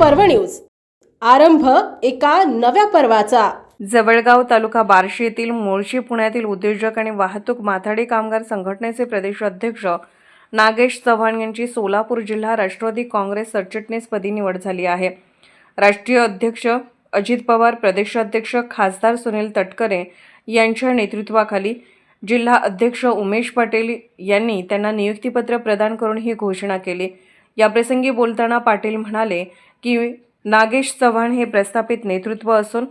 पर्व न्यूज. आरंभ एका नव्या पर्वाचा. जवळगाव तालुका बार्शी येथील मोर्शी पुण्यातील उद्योजक आणि वाहतूक माथाडी कामगार संघटनेचे प्रदेश अध्यक्ष नागेश चव्हाण यांची सोलापूर जिल्हा राष्ट्रवादी काँग्रेस सरचिटणीसपदी निवड झाली आहे. राष्ट्रीय अध्यक्ष अजित पवार प्रदेशाध्यक्ष खासदार सुनील तटकरे यांच्या नेतृत्वाखाली जिल्हा अध्यक्ष उमेश पाटील यांनी त्यांना नियुक्तीपत्र प्रदान करून ही घोषणा केली. याप्रसंगी बोलताना पाटील म्हणाले की नागेश चव्हाण हे प्रस्थापित नेतृत्व असून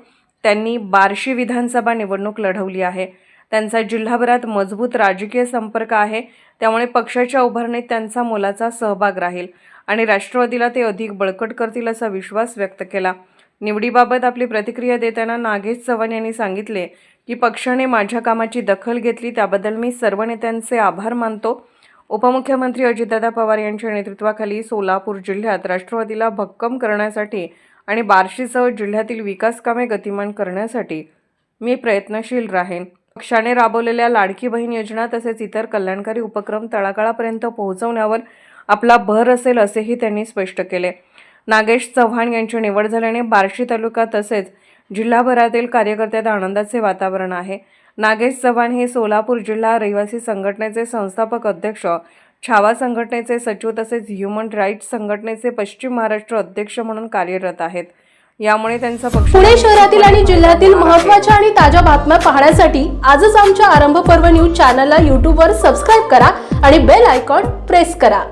त्यांनी बार्शी विधानसभा निवडणूक लढवली आहे. त्यांचा जिल्हाभरात मजबूत राजकीय संपर्क आहे. त्यामुळे पक्षाच्या उभारणीत त्यांचा मोलाचा सहभाग राहील आणि राष्ट्रवादीला ते अधिक बळकट करतील असा विश्वास व्यक्त केला. निवडीबाबत आपली प्रतिक्रिया देताना नागेश चव्हाण यांनी सांगितले की पक्षाने माझ्या कामाची दखल घेतली त्याबद्दल मी सर्व नेत्यांचे आभार मानतो. उपमुख्यमंत्री अजितदादा पवार यांच्या नेतृत्वाखाली सोलापूर जिल्ह्यात राष्ट्रवादीला भक्कम करण्यासाठी आणि बार्शीसह जिल्ह्यातील विकास कामे गतिमान करण्यासाठी मी प्रयत्नशील राहीन. पक्षाने राबवलेल्या लाडकी बहीण योजना तसेच इतर कल्याणकारी उपक्रम तळागाळापर्यंत पोहोचवण्यावर आपला भर असेल असेही त्यांनी स्पष्ट केले. नागेश चव्हाण यांची निवड झाल्याने बार्शी तालुका तसेच जिल्हाभरातील कार्यकर्त्यात आनंदाचे वातावरण आहे. नागेश चव्हाण हे सोलापूर जिल्हा रहिवासी संघटनेचे संस्थापक अध्यक्ष छावा संघटनेचे सचिव तसेच ह्युमन राईट्स संघटनेचे पश्चिम महाराष्ट्र अध्यक्ष म्हणून कार्यरत आहेत. यामुळे त्यांचा पक्ष पुणे शहरातील आणि जिल्ह्यातील महत्त्वाच्या आणि ताज्या बातम्या पाहण्यासाठी आजच आमच्या आरंभ पर्व न्यूज चॅनलला यूट्यूबवर सबस्क्राईब करा आणि बेल आयकॉन प्रेस करा.